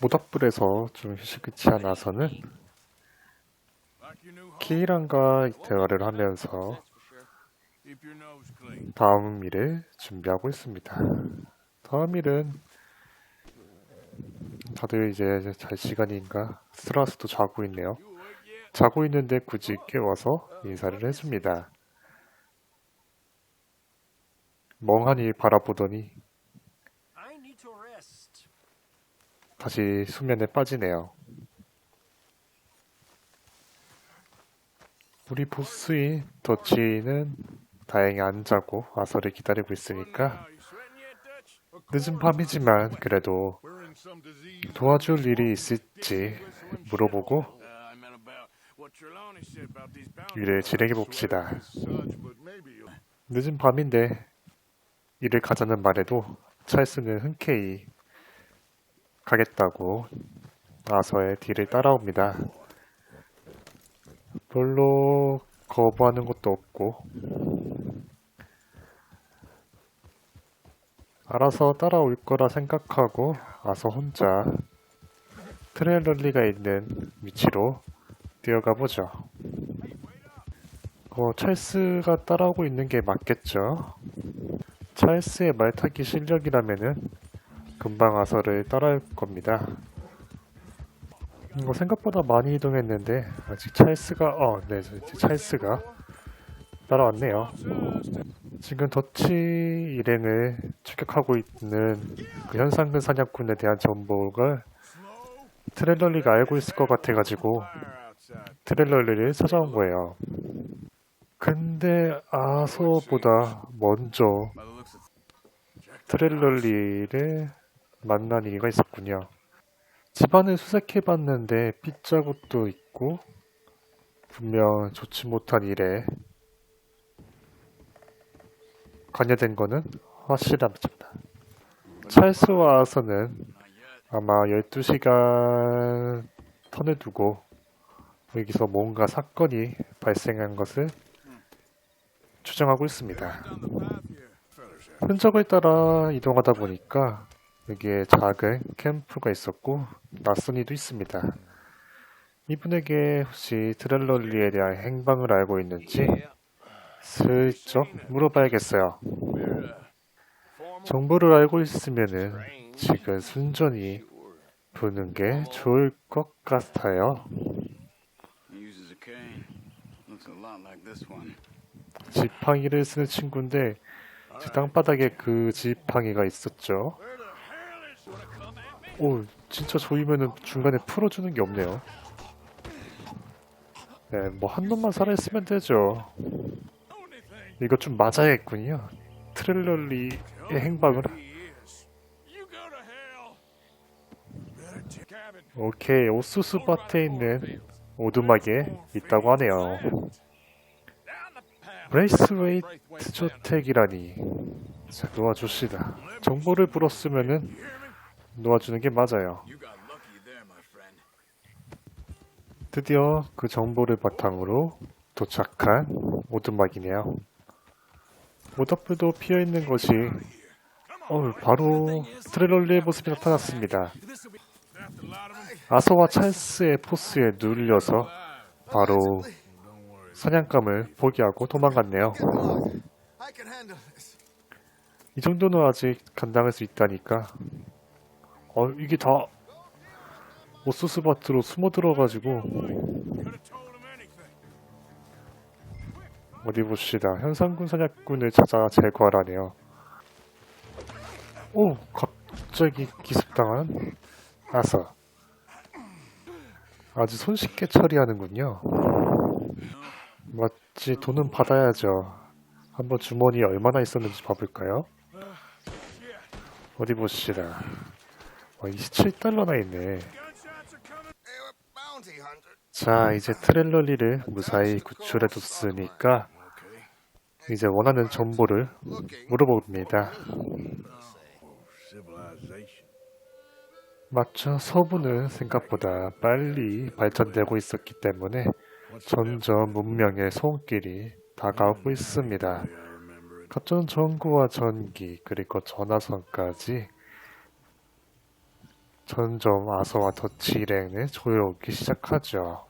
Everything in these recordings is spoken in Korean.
모닥불에서 좀 휴식을 취하나서는 키이란과 대화를 하면서 다음 일을 준비하고 있습니다. 다음 일은 다들 이제 잘 시간인가 스트라스도 자고 있네요. 자고 있는데 굳이 깨워서 인사를 해줍니다. 멍하니 바라보더니 다시 수면에 빠지네요. 우리 보스인 더치는 다행히 안 자고 아서를 기다리고 있으니까 늦은 밤이지만 그래도 도와줄 일이 있을지 물어보고 일을 진행해 봅시다. 늦은 밤인데 일을 가자는 말에도 찰스는 흔쾌히 가겠다고 아서의 뒤를 따라옵니다. 별로 거부하는 것도 없고 알아서 따라올 거라 생각하고 아서 혼자 트레일럴리가 있는 위치로 뛰어가 보죠. 어, 찰스가 따라오고 있는 게 맞겠죠? 찰스의 말타기 실력이라면은 금방 아서를 따라올 겁니다. 이거 생각보다 많이 이동했는데 아직 찰스가 어, 네, 저 이제 찰스가 따라왔네요. 지금 더치 일행을 추격하고 있는 그 현상금 사냥꾼에 대한 정보를 트레일러리가 알고 있을 것 같아가지고 트레일러리를 찾아온 거예요. 근데 아소보다 먼저 트레일러리를 만난 이유가 있었군요. 집안을 수색해봤는데 빗자국도 있고 분명 좋지 못한 일에 관여된 거는 확실합니다. 찰스와 아서는 아마 12시간 턴을 두고 여기서 뭔가 사건이 발생한 것을 추정하고 있습니다. 흔적을 따라 이동하다 보니까 여기에 작은 캠프가 있었고 낯선이도 있습니다. 이분에게 혹시 트렐럴리에 대한 행방을 알고 있는지 슬쩍 물어봐야겠어요. 정보를 알고 있으면은 지금 순전히 보는 게 좋을 것 같아요. 지팡이를 쓰는 친구인데 제 땅바닥에 그 지팡이가 있었죠. 오, 진짜 조이면은 중간에 풀어주는 게 없네요. 네, 뭐 한 놈만 살아있으면 되죠. 이거 좀 맞아야겠군요. 트렐럴리의 행방을. 오케이, 오수수 밭에 있는 오두막에 있다고 하네요. 브레이스웨이트 저택이라니. 자, 놓아줍시다. 정보를 불었으면은 놓아주는 게 맞아요. 드디어 그 정보를 바탕으로 도착한 오두막이네요. 모닥불도 피어 있는 것이 어, 바로 트레럴리의 모습이 나타났습니다. 아서와 찰스의 포스에 눌려서 바로 사냥감을 포기하고 도망갔네요. 이 정도는 아직 감당할 수 있다니까. 어, 이게 다 오스스바트로 숨어 들어가지고 어디 봅시다. 현상군 사냥꾼을 찾아 제거하라네요. 오, 갑자기 기습당한 아서. 아주 손쉽게 처리하는군요. 맞지, 돈은 받아야죠. 한번 주머니에 얼마나 있었는지 봐볼까요? 어디 봅시다. 와, 27달러나 있네. They were bounty hunters. 자, 이제 트렐러리를 무사히 구출해뒀으니까 이제 원하는 정보를 물어봅니다. 맞죠? 서부는 생각보다 빨리 발전되고 있었기 때문에 점점 문명의 손길이 다가오고 있습니다. 가전 전구와 전기 그리고 전화선까지 점점 아서와 더치 일행은 조여오기 시작하죠.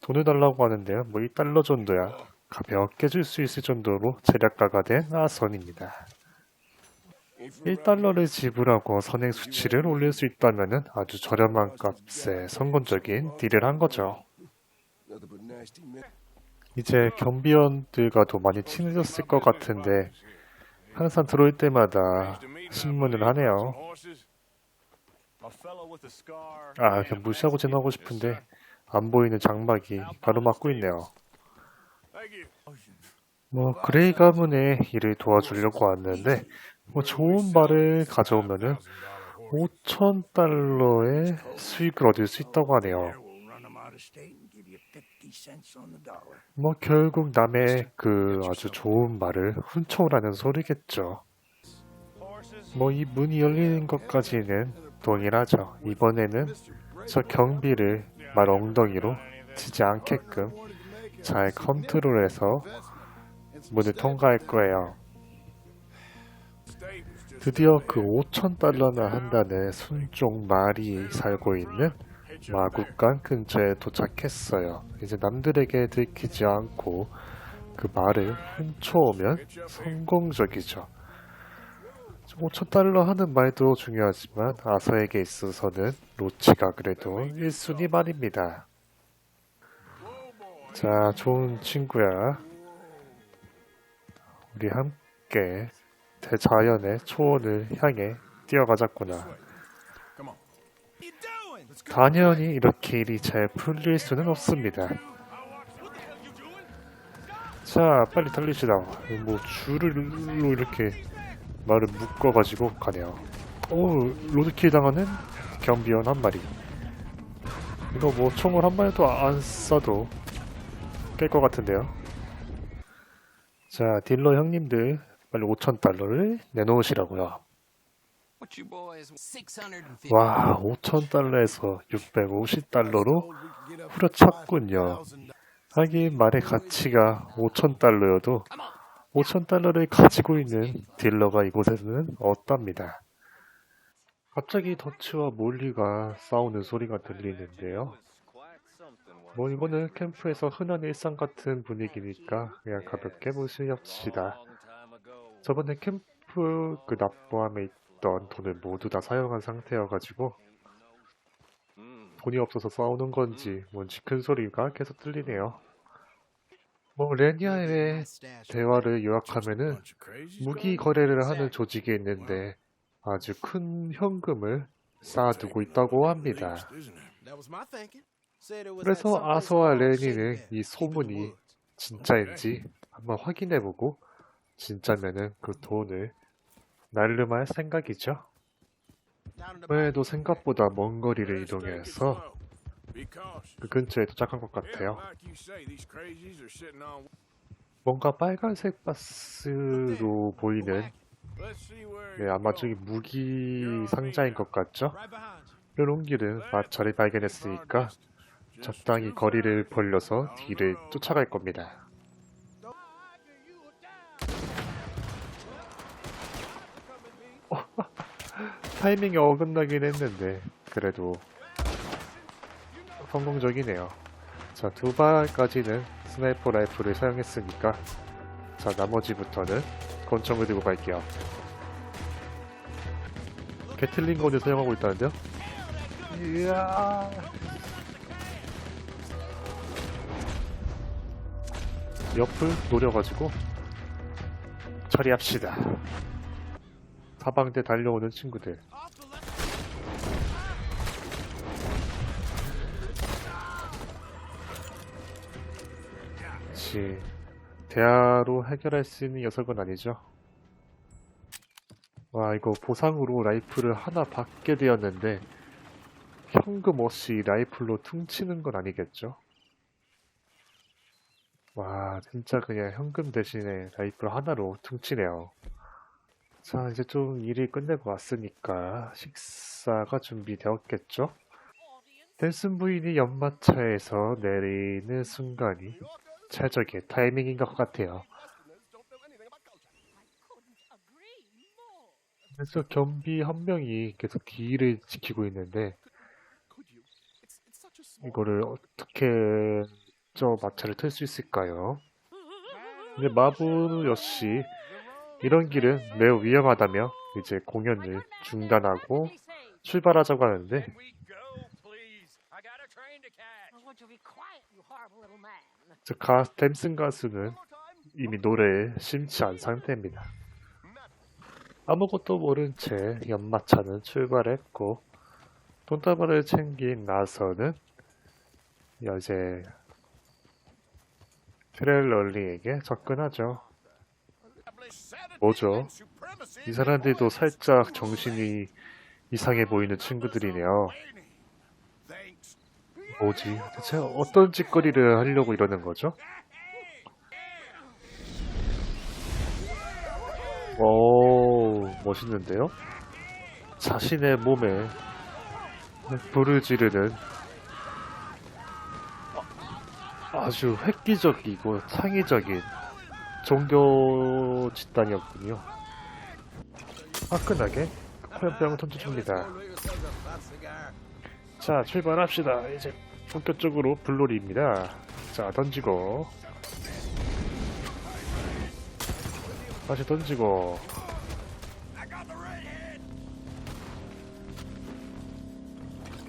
돈을 달라고 하는데요. 뭐 1달러 정도야 가볍게 줄 수 있을 정도로 재력가가 된 아선입니다. 1달러를 지불하고 선행 수치를 올릴 수 있다면 아주 저렴한 값에 성공적인 딜을 한 거죠. 이제 경비원들과도 많이 친해졌을 것 같은데 항상 들어올 때마다 신문을 하네요. 아, 그냥 무시하고 지나고 싶은데 안 보이는 장막이 가로막고 있네요. 뭐 그레이 가문의 일을 도와주려고 왔는데 뭐 좋은 말을 가져오면은 5천 달러의 수익을 얻을 수 있다고 하네요. 뭐 결국 남의 그 아주 좋은 말을 훔쳐오라는 소리겠죠. 뭐 이 문이 열리는 것까지는 동일하죠. 이번에는 저 경비를 말 엉덩이로 치지 않게끔 잘 컨트롤해서 문을 통과할 거예요. 드디어 그 5천 달러나 한다는 순종 말이 살고 있는 마국간 근처에 도착했어요. 이제 남들에게 들키지 않고 그 말을 훔쳐오면 성공적이죠. 5천 달러 하는 말도 중요하지만 아서에게 있어서는 로치가 그래도 1순위 말입니다. 자, 좋은 친구야. 우리 함께 대자연의 초원을 향해 뛰어가자꾸나. 당연히 이렇게 일이 잘 풀릴 수는 없습니다. 자, 빨리 달리시다. 뭐 줄로 이렇게 말을 묶어가지고 가네요. 오, 로드킬 당하는 경비원 한 마리. 이거 뭐 총을 한 발도 안 쏴도 깰 것 같은데요. 자, 딜러 형님들 빨리 5천 달러를 내놓으시라고요. What you boys 650. 와, 5천 달러에서 650 달러로 후려쳤군요. 하긴 말의 가치가 5천 달러여도 5천 달러를 가지고 있는 딜러가 이곳에는 없답니다. 갑자기 더치와 몰리가 싸우는 소리가 들리는데요. 뭐 이거는 캠프에서 흔한 일상 같은 분위기니까 그냥 가볍게 무시합시다. 저번에 캠프 그 납부함에 있던 돈을 모두 다 사용한 상태여가지고 돈이 없어서 싸우는 건지 뭔지 큰 소리가 계속 들리네요. 뭐 레니아의 대화를 요약하면은 무기 거래를 하는 조직이 있는데 아주 큰 현금을 쌓아두고 있다고 합니다. 그래서 아서와 레니는 이 소문이 진짜인지 한번 확인해보고 진짜면은 그 돈을 날름할 생각이죠. 외에도 생각보다 먼 거리를 이동해서 그 근처에 도착한 것 같아요. 뭔가 빨간색 바스로 보이는 네, 아마 저기 무기 상자인 것 같죠? 르롱길은 마차를 발견했으니까 적당히 거리를 벌려서 뒤를 쫓아갈 겁니다. 타이밍이 어긋나긴 했는데 그래도 성공적이네요. 자, 두 발까지는 스나이퍼 라이프를 사용했으니까 자, 나머지부터는 권총을 들고 갈게요. 게틀링 건을 사용하고 있다는데요? 이야. 옆을 노려가지고 처리합시다. 사방대 달려오는 친구들. 그치. 대화로 해결할 수 있는 녀석은 아니죠. 와, 이거 보상으로 라이플을 하나 받게 되었는데, 현금 없이 라이플로 퉁치는 건 아니겠죠? 와, 진짜 그냥 현금 대신에 라이플 하나로 퉁치네요. 자, 이제 좀 일이 끝내고 왔으니까 식사가 준비되었겠죠? 댄슨 부인이 연마차에서 내리는 순간이 최적의 타이밍인 것 같아요. 그래서 경비 한 명이 계속 길을 지키고 있는데 이거를 어떻게 저 마차를 틀 수 있을까요? 근데 마부 역시 이런 길은 매우 위험하다며 이제 공연을 중단하고 출발하자고 하는데 가, 댐슨 가수는 이미 노래에 심치 않은 상태입니다. 아무것도 모른 채 연마차는 출발했고 돈다발을 챙긴 나서는 이제 트레일러리에게 접근하죠. 뭐죠? 이 사람들도 살짝 정신이 이상해 보이는 친구들이네요. 뭐지? 대체 어떤 짓거리를 하려고 이러는 거죠? 오, 멋있는데요? 자신의 몸에 불을 지르는 아주 획기적이고 창의적인 종교 집단이었군요. 화끈하게 화염병을 던져줍니다. 자, 출발합시다. 이제 본격적으로 불놀이입니다. 자, 던지고. 다시 던지고.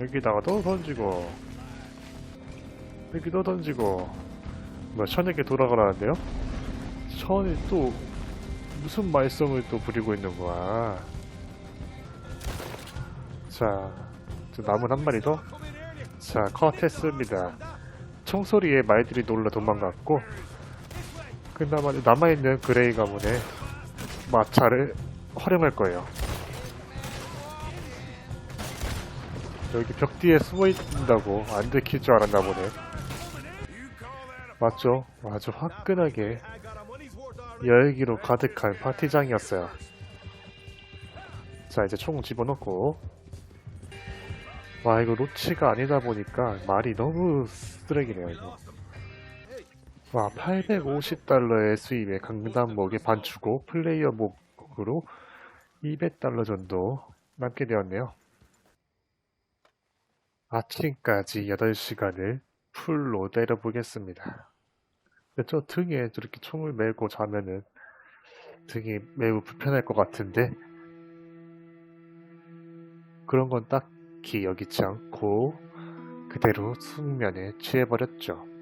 여기다가 또 던지고. 여기도 던지고. 뭐, 션에게 돌아가라는데요? 션이 또 무슨 말썽을 또 부리고 있는 거야. 자, 저 남은 한 마리 더. 자, 컷했습니다. 총소리에 말들이 놀라 도망갔고, 그나마 남아있는 그레이 가문의 마차를 활용할 거예요. 여기 벽 뒤에 숨어 있다고 안 들킬 줄 알았나 보네. 맞죠? 아주 화끈하게 열기로 가득한 파티장이었어요. 자, 이제 총 집어넣고. 와, 이거 로치가 아니다 보니까 말이 너무 쓰레기네요, 이거. 와, 850달러의 수입에 강남목에 반 주고 플레이어 목으로 200달러 정도 남게 되었네요. 아침까지 8시간을 풀로 때려보겠습니다. 저 등에 저렇게 총을 메고 자면은 등이 매우 불편할 것 같은데 그런 건딱 히 여기지 않고 그대로 숙면에 취해버렸죠.